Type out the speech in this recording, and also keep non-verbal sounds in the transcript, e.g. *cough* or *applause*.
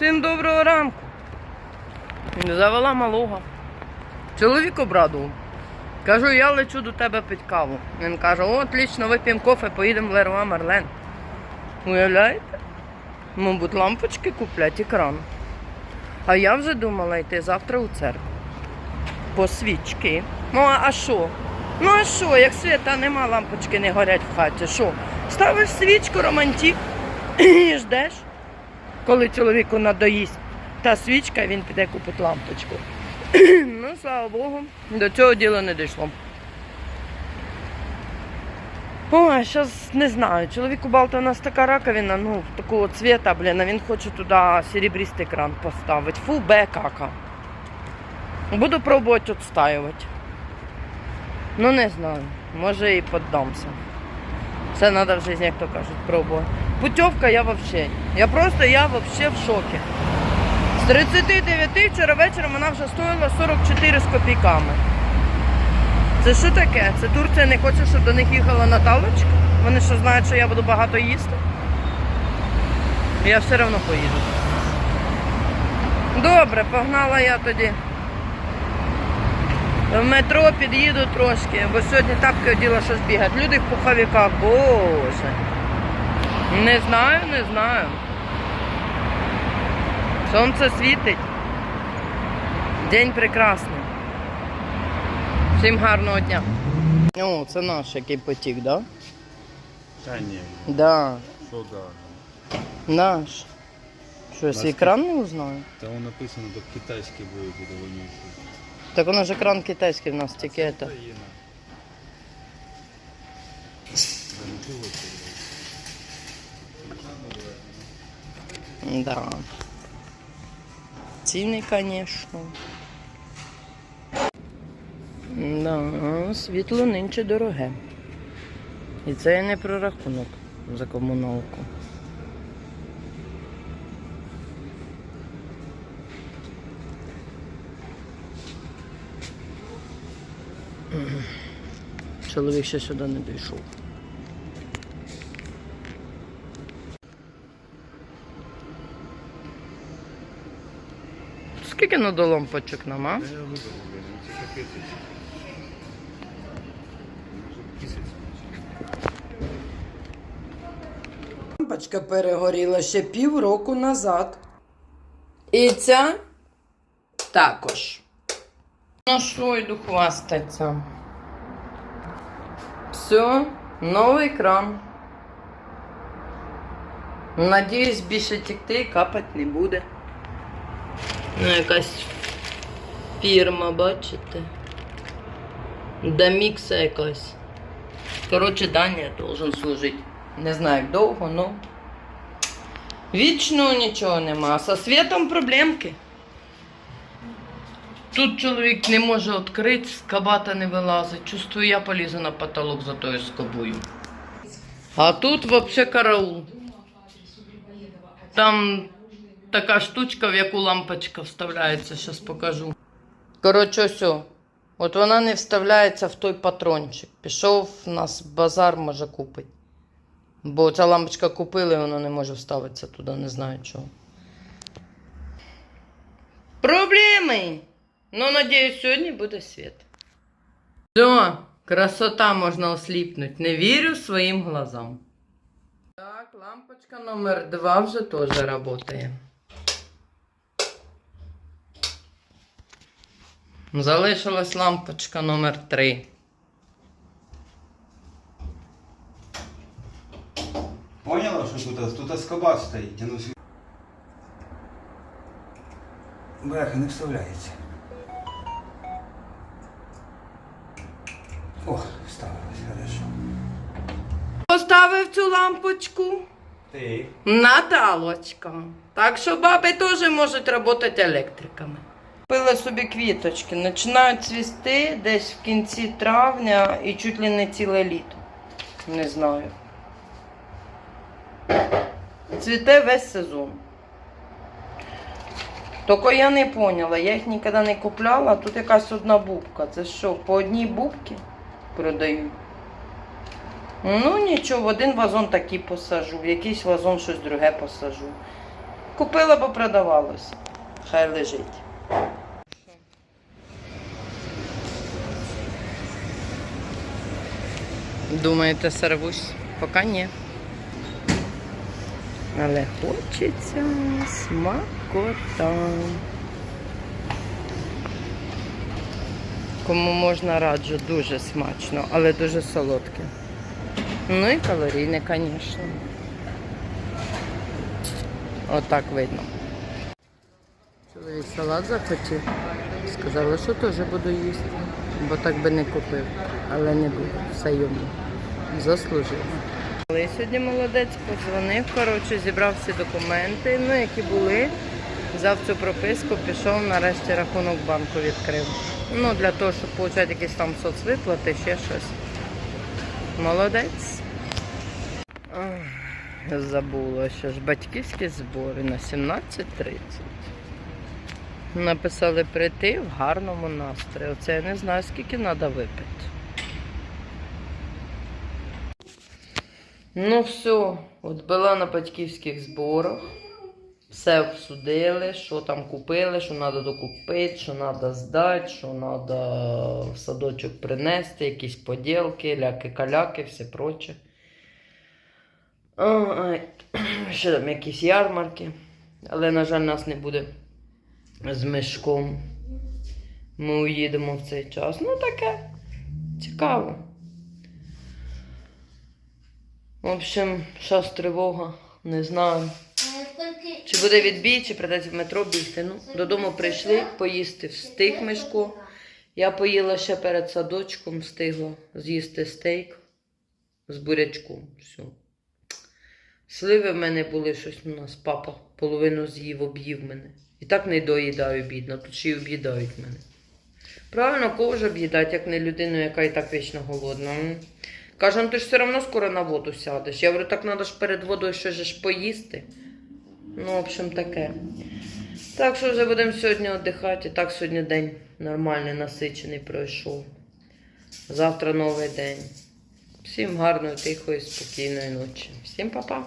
Всім доброго ранку. Завела малого. Чоловік обрадував. Кажу, я лечу до тебе пить каву. Він каже, о, отлично, вип'ємо кофе, поїдемо в Леруа Марлен. Уявляєте? Мабуть, лампочки куплять екран. А я вже думала йти завтра у церкву. По свічки. Ну, а- що? Ну а що, як світа нема, лампочки не горять в хаті. Що? Ставиш свічку, романтик *clears throat* і ждеш, коли чоловіку надоїсть та свічка, він піде купить лампочку. *clears throat* ну, слава Богу, до цього діла не дійшло. Ой, зараз не знаю. Чоловік у Балта у нас така раковина, ну, такого цвіта, блін, а він хоче туди серебристий екран поставити. Фу, бе кака. Буду пробувати відстаювати. Ну не знаю. Може і піддамся. Все треба в житті, як то кажуть, пробувати. Путівка я взагалі. Я просто я взагалі в шокі. З 39 вчора вечором вона вже стоїла 44 з копійками. Це що таке? Це Турція не хоче, щоб до них їхала Наталочка? Вони що знають, що я буду багато їсти? Я все одно поїду. Добре, погнала я тоді. В метро під'їду трошки, бо сьогодні тапки оділа щось бігати. Люди в пуховиках, боже. Не знаю, не знаю. Сонце світить. День прекрасний. Всім гарного дня. О, це наш який потік, так? Да? Та ні, Да, що да. наш. Що, я свій Наскільки? не узнаю? Та воно написано, до китайські буде буде вонючі. Так воно ж екран китайський в нас тільки это. Да. Ціни, звісно. Да, світло нинче дороге. І це я не прорахунок за комуналку. Чоловік ще сюди не дійшов. Скільки надо лампочок нам, а? Лампочка перегоріла ще півроку назад. І ця також. Ну що, йду хвастатися. Все, новий кран. Надіюсь, більше текти і капати не буде. Ну, якась фірма, бачите? Дамікса якась. Коротше, Данія должен служити. Не знаю, як довго, ну. Вічно нічого нема. Со світом проблемки. Тут чоловік не може відкрити, з не вилазить. Чувствую, я полізу на потолок за тою скобою. А тут взагалі караул. Там така штучка, в яку лампочка вставляється, зараз покажу. Коротше, все. От вона не вставляється в той патрончик. Пішов у нас базар, може купить. Бо ця лампочка купили, вона не може вставитися туди, не знаю чого. Проблеми! Ну, надіюсь, сьогодні буде світ. Все, красота можна осліпнути. Не вірю своїм глазам. Так, лампочка номер 2 вже теж працює. Залишилась лампочка номер 3. Поняла, що тут, тут скоба стоїть? Бляха, не вставляється. О, вставилось, хорошо. Поставив цю лампочку. Ти? Наталочка. Так що баби теж можуть працювати електриками. Купила собі квіточки, починають цвісти десь в кінці травня і чуть ли не ціле літо. Не знаю. Цвіте весь сезон. Тільки я не поняла, я їх ніколи не купляла, тут якась одна бубка. Це що, по одній бубці продають? Ну нічого, в один вазон такий посажу, в якийсь вазон щось друге посажу. Купила, бо продавалося. Хай лежить. Думаєте, сорвусь? Поки ні. Але хочеться смакота. Кому можна раджу, дуже смачно, але дуже солодке. Ну і калорійне, звісно. Отак видно. Чоловік салат захотів. Сказали, що теж буду їсти, бо так би не купив. Але не буду. Все йому. Заслужив. Але сьогодні молодець подзвонив, коротше, зібрав всі документи, ну які були. Взяв цю прописку, пішов, нарешті рахунок банку відкрив. Ну, для того, щоб отримати якісь там соцвиплати, ще щось. Молодець. Забула, що ж батьківські збори на 17.30. Написали прийти в гарному настрої. Оце я не знаю, скільки треба випити. Ну все, от була на батьківських зборах. Все обсудили, що там купили, що треба докупити, що треба здати, що треба в садочок принести, якісь поділки, ляки-каляки, все проче. *clears throat* Ще там якісь ярмарки. Але, на жаль, нас не буде з мішком. Ми уїдемо в цей час. Ну таке. Цікаво. В общем, зараз тривога. Не знаю. Чи буде відбій, чи придеться в метро бігти. Ну, додому прийшли, поїсти встиг Мишко. Я поїла ще перед садочком, встигла з'їсти стейк з бурячком. Все. Сливи в мене були щось у нас, папа половину з'їв, об'їв мене. І так не доїдаю, бідно, тут ще й об'їдають мене. Правильно, кого ж об'їдати, як не людину, яка і так вічно голодна. Каже, ну ти ж все одно скоро на воду сядеш. Я говорю, так треба ж перед водою щось ж поїсти. Ну, в общем, таке. Так що вже будемо сьогодні віддихати. І так сьогодні день нормальний, насичений пройшов. Завтра новий день. Всім гарної, тихої, спокійної ночі. Всім па-па.